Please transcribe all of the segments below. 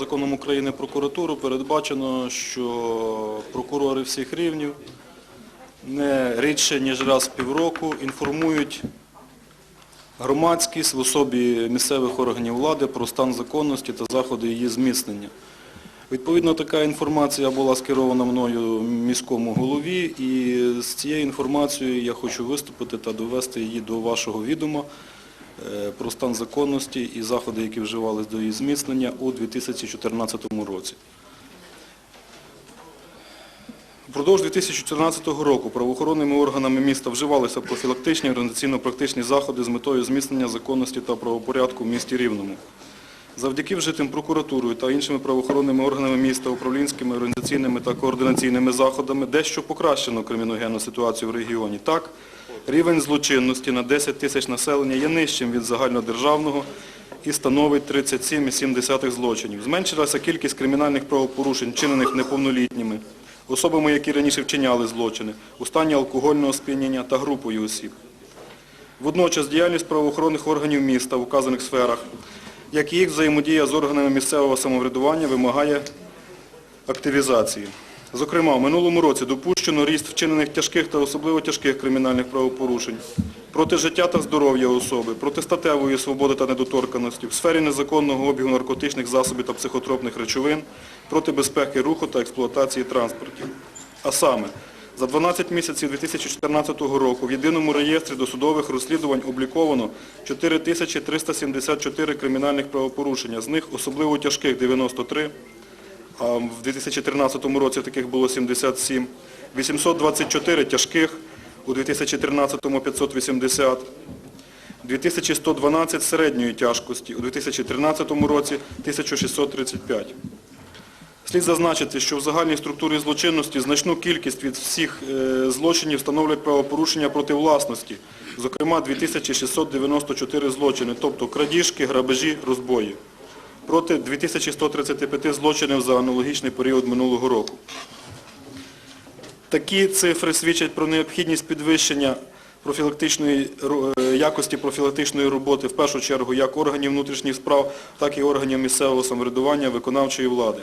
законом України прокуратуру передбачено, що прокурори всіх рівнів не рідше, ніж раз в півроку інформують громадськість в особі місцевих органів влади про стан законності та заходи її зміцнення. Відповідно, така інформація була скерована мною міському голові і з цією інформацією я хочу виступити та довести її до вашого відома про стан законності і заходи, які вживались до її зміцнення у 2014 році. Впродовж 2014 року правоохоронними органами міста вживалися профілактичні організаційно-практичні заходи з метою зміцнення законності та правопорядку в місті Рівному. Завдяки вжитим прокуратурою та іншими правоохоронними органами міста, управлінськими, організаційними та координаційними заходами дещо покращено криміногенну ситуацію в регіоні. Так, рівень злочинності на 10 тисяч населення є нижчим від загальнодержавного і становить 37,7 злочинів. Зменшилася кількість кримінальних правопорушень, вчинених неповнолітніми, особами, які раніше вчиняли злочини, у стані алкогольного сп'яніння та групою осіб. Водночас діяльність правоохоронних органів міста в указаних сферах, як і їх взаємодія з органами місцевого самоврядування вимагає активізації. Зокрема, в минулому році допущено ріст вчинених тяжких та особливо тяжких кримінальних правопорушень проти життя та здоров'я особи, проти статевої свободи та недоторканості, в сфері незаконного обігу наркотичних засобів та психотропних речовин, проти безпеки руху та експлуатації транспортів. А саме, за 12 місяців 2014 року в єдиному реєстрі досудових розслідувань обліковано 4374 кримінальних правопорушення, з них особливо тяжких 93, а в 2013 році таких було 77, 824 тяжких, у 2013 – 580, 2112 середньої тяжкості, у 2013 році 1635. Слід зазначити, що в загальній структурі злочинності значну кількість від всіх е, злочинів становлять правопорушення проти власності, зокрема 2694 злочини, тобто крадіжки, грабежі, розбої, проти 2135 злочинів за аналогічний період минулого року. Такі цифри свідчать про необхідність підвищення е, якості профілактичної роботи, в першу чергу як органів внутрішніх справ, так і органів місцевого самоврядування, виконавчої влади.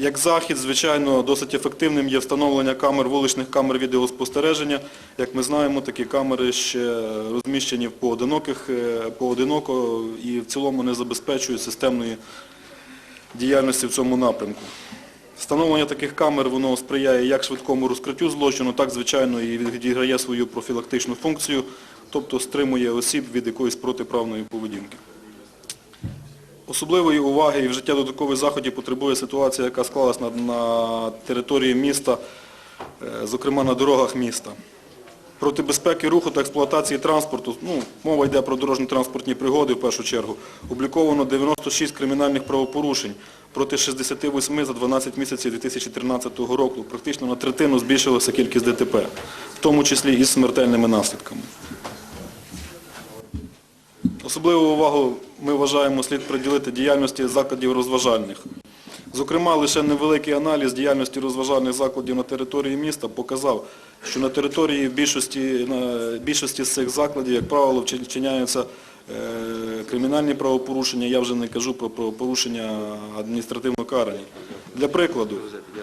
Як захід, звичайно, досить ефективним є встановлення камер, вуличних камер відеоспостереження. Як ми знаємо, такі камери ще розміщені е, поодиноко і в цілому не забезпечують системної діяльності в цьому напрямку. Встановлення таких камер воно сприяє як швидкому розкриттю злочину, так, звичайно, і відіграє свою профілактичну функцію, тобто стримує осіб від якоїсь протиправної поведінки. Особливої уваги і вжиття додаткових заходів потребує ситуація, яка склалась на, на території міста, е, зокрема на дорогах міста. Проти безпеки руху та експлуатації транспорту, ну, мова йде про дорожньо-транспортні пригоди в першу чергу, обліковано 96 кримінальних правопорушень проти 68 за 12 місяців 2013 року. Практично на третину збільшилася кількість ДТП, в тому числі із смертельними наслідками. Особливу увагу ми вважаємо слід приділити діяльності закладів розважальних. Зокрема, лише невеликий аналіз діяльності розважальних закладів на території міста показав, що на території більшості, з цих закладів, як правило, вчиняються е, кримінальні правопорушення, я вже не кажу про правопорушення адміністративно карані. Для прикладу,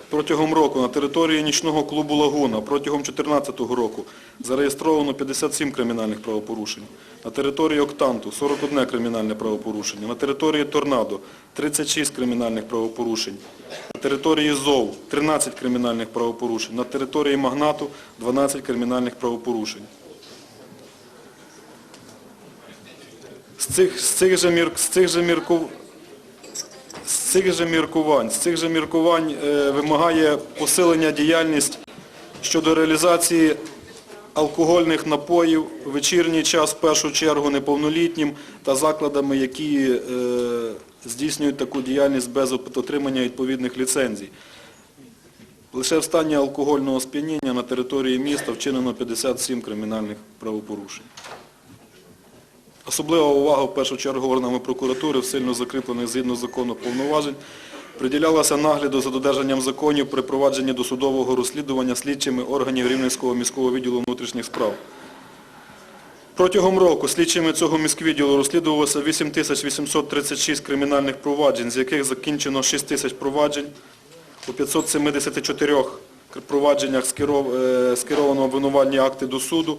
протягом року на території нічного клубу «Лагуна» протягом 2014 року зареєстровано 57 кримінальних правопорушень. На території «Октанту» 41 кримінальне правопорушення. На території «Торнадо» 36 кримінальних правопорушень. На території ЗОВ 13 кримінальних правопорушень. На території «Магнату» 12 кримінальних правопорушень. З цих, з цих же, мір. Цих же міркувань, з цих же міркувань е, вимагає посилення діяльність щодо реалізації алкогольних напоїв в вечірній час, в першу чергу неповнолітнім та закладами, які е, здійснюють таку діяльність без отримання відповідних ліцензій. Лише в стані алкогольного сп'яніння на території міста вчинено 57 кримінальних правопорушень. Особлива увага в першу чергу органами прокуратури в сильно закріплених згідно закону повноважень приділялася нагляду за додержанням законів при провадженні досудового розслідування слідчими органів Рівненського міського відділу внутрішніх справ. Протягом року слідчими цього міськвідділу розслідувалося 8836 кримінальних проваджень, з яких закінчено 6 тисяч проваджень. У 574 провадженнях е, скеровано обвинувальні акти до суду,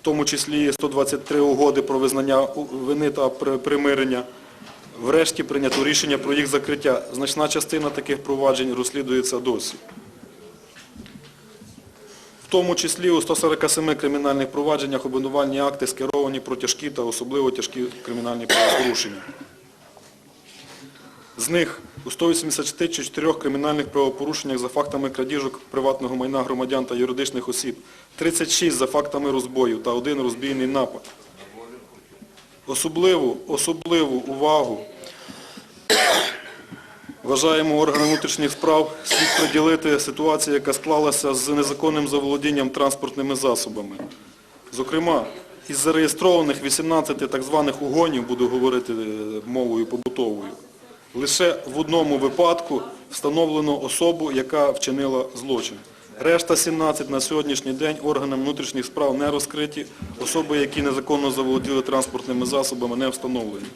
в тому числі 123 угоди про визнання вини та примирення. Врешті прийнято рішення про їх закриття. Значна частина таких проваджень розслідується досі. В тому числі у 147 кримінальних провадженнях обвинувальні акти скеровані про тяжкі та особливо тяжкі кримінальні правопорушення. З них у 184 кримінальних правопорушеннях за фактами крадіжок приватного майна громадян та юридичних осіб, 36 за фактами розбою та один розбійний напад. Особливу, особливу увагу Вважаємо органи внутрішніх справ слід приділити ситуації, яка склалася з незаконним заволодінням транспортними засобами. Зокрема, із зареєстрованих 18 так званих угонів, буду говорити е, мовою побутовою, лише в одному випадку встановлено особу, яка вчинила злочин. Решта 17 на сьогоднішній день органам внутрішніх справ не розкриті, особи, які незаконно заволоділи транспортними засобами, не встановлені.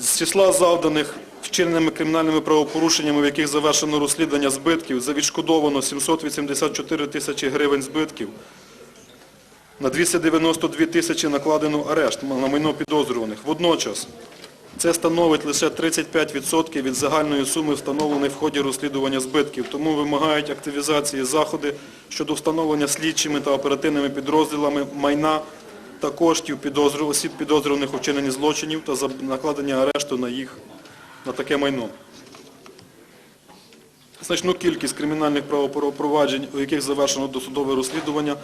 З числа завданих вчиненими кримінальними правопорушеннями, в яких завершено розслідування збитків, завідшкодовано 784 тисячі гривень збитків, на 292 тисячі накладено арешт на майно підозрюваних. Водночас це становить лише 35% від загальної суми, встановленої в ході розслідування збитків, тому вимагають активізації заходи щодо встановлення слідчими та оперативними підрозділами майна та коштів підозрю- осіб підозрюваних у вчиненні злочинів та накладення арешту на їх, на таке майно. Значну кількість кримінальних правопроваджень, у яких завершено досудове розслідування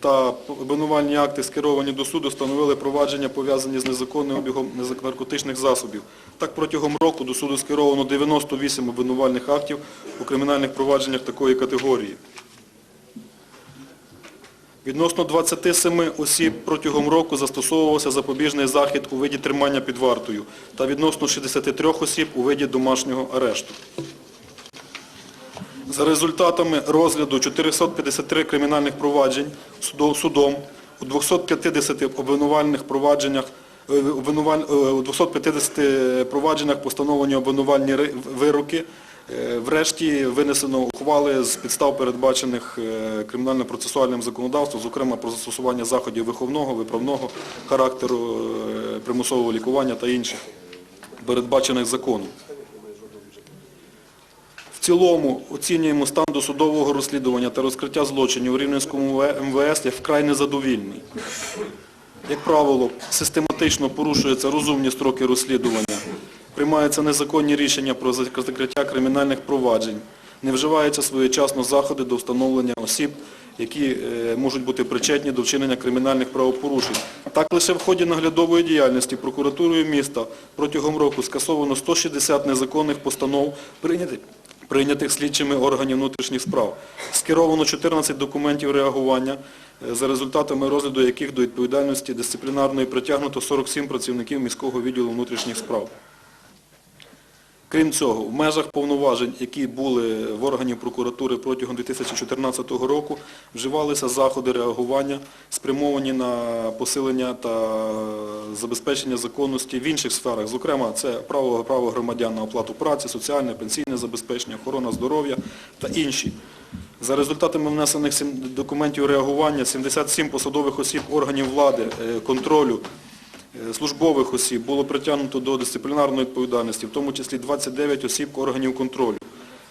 та обвинувальні акти, скеровані до суду, становили провадження, пов'язані з незаконним обігом наркотичних засобів. Так, протягом року до суду скеровано 98 обвинувальних актів у кримінальних провадженнях такої категорії. Відносно 27 осіб протягом року застосовувався запобіжний захід у виді тримання під вартою та відносно 63 осіб у виді домашнього арешту. За результатами розгляду 453 кримінальних проваджень судом у 250 обвинувальних провадженнях е, е, у 250 провадженнях постановлені обвинувальні вироки. Е, Врешті винесено ухвали з підстав, передбачених кримінально-процесуальним законодавством, зокрема про застосування заходів виховного, виправного характеру, примусового лікування та інших, передбачених законом. Цілому оцінюємо стан досудового розслідування та розкриття злочинів у Рівненському МВС як вкрай незадовільний. Як правило, систематично порушуються розумні строки розслідування, приймаються незаконні рішення про закриття кримінальних проваджень, не вживаються своєчасно заходи до встановлення осіб, які е, можуть бути причетні до вчинення кримінальних правопорушень. Так лише в ході наглядової діяльності прокуратурою міста протягом року скасовано 160 незаконних постанов, прийнятих прийнятих слідчими органів внутрішніх справ. Скеровано 14 документів реагування, е, за результатами розгляду яких до відповідальності дисциплінарної притягнуто 47 працівників міського відділу внутрішніх справ. Крім цього, в межах повноважень, які були в органів прокуратури протягом 2014 року, вживалися заходи реагування, спрямовані на посилення та забезпечення законності в інших сферах. Зокрема, це право, право громадян на оплату праці, соціальне, пенсійне забезпечення, охорона здоров'я та інші. За результатами внесених документів реагування 77 посадових осіб органів влади, е, контролю, службових осіб було притягнуто до дисциплінарної відповідальності, в тому числі 29 осіб органів контролю.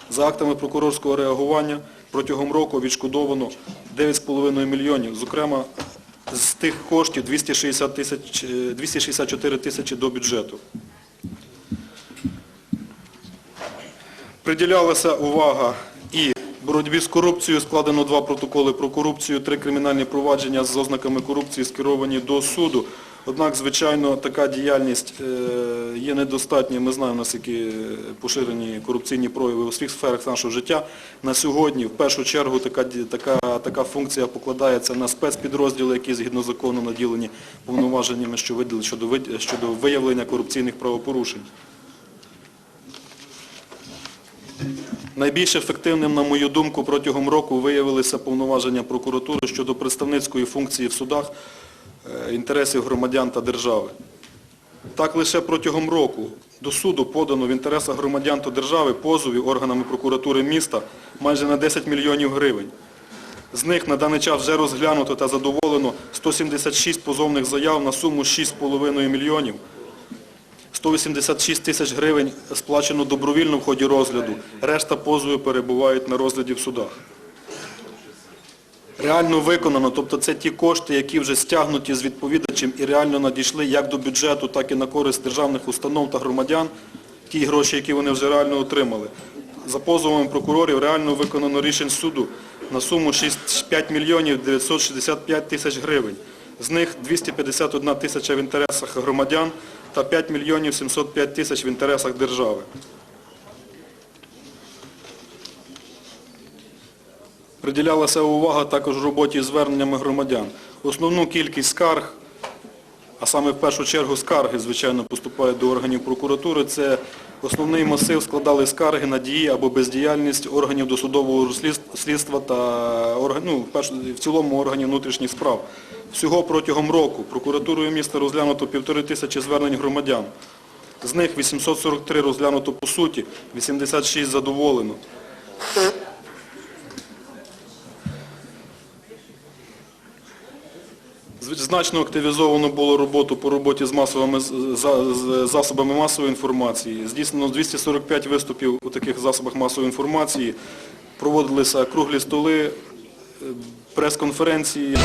За актами прокурорського реагування протягом року відшкодовано 9,5 мільйонів. Зокрема, з тих коштів 260 тисяч, е, 264 тисячі до бюджету. Приділялася увага і боротьбі з корупцією, складено два протоколи про корупцію, три кримінальні провадження з ознаками корупції скеровані до суду. Однак, звичайно, така діяльність е, є недостатньою. Ми знаємо, наскільки поширені корупційні прояви у всіх сферах нашого життя. На сьогодні, в першу чергу, така, функція покладається на спецпідрозділи, які згідно закону наділені повноваженнями щодо, виявлення корупційних правопорушень. Найбільш ефективним, на мою думку, протягом року виявилися повноваження прокуратури щодо представницької функції в судах інтересів громадян та держави. Так лише протягом року до суду подано в інтересах громадян та держави позовів органами прокуратури міста майже на 10 мільйонів гривень. З них на даний час вже розглянуто та задоволено 176 позовних заяв на суму 6,5 мільйонів. 186 тисяч гривень сплачено добровільно в ході розгляду. Решта позовів перебувають на розгляді в судах. Реально виконано, тобто це ті кошти, які вже стягнуті з відповідачем і реально надійшли як до бюджету, так і на користь державних установ та громадян, ті гроші, які вони вже реально отримали. За позовами прокурорів реально виконано рішень суду на суму 6 5 мільйонів 965 тисяч гривень. З них 251 тисяча в інтересах громадян та 5 мільйонів 705 тисяч в інтересах держави. Приділялася увага також роботі з зверненнями громадян. Основну кількість скарг, а саме в першу чергу скарги, звичайно, поступають до органів прокуратури. Це основний масив складали скарги на дії або бездіяльність органів досудового слідства та ну, в цілому органів внутрішніх справ. Всього протягом року прокуратурою міста розглянуто півтори тисячі звернень громадян. З них 843 розглянуто по суті, 86 задоволено. Значно активізовано було роботу по роботі з масовими з- засобами масової інформації. Здійснено 245 виступів у таких засобах масової інформації. Проводилися круглі столи, е, прес-конференції.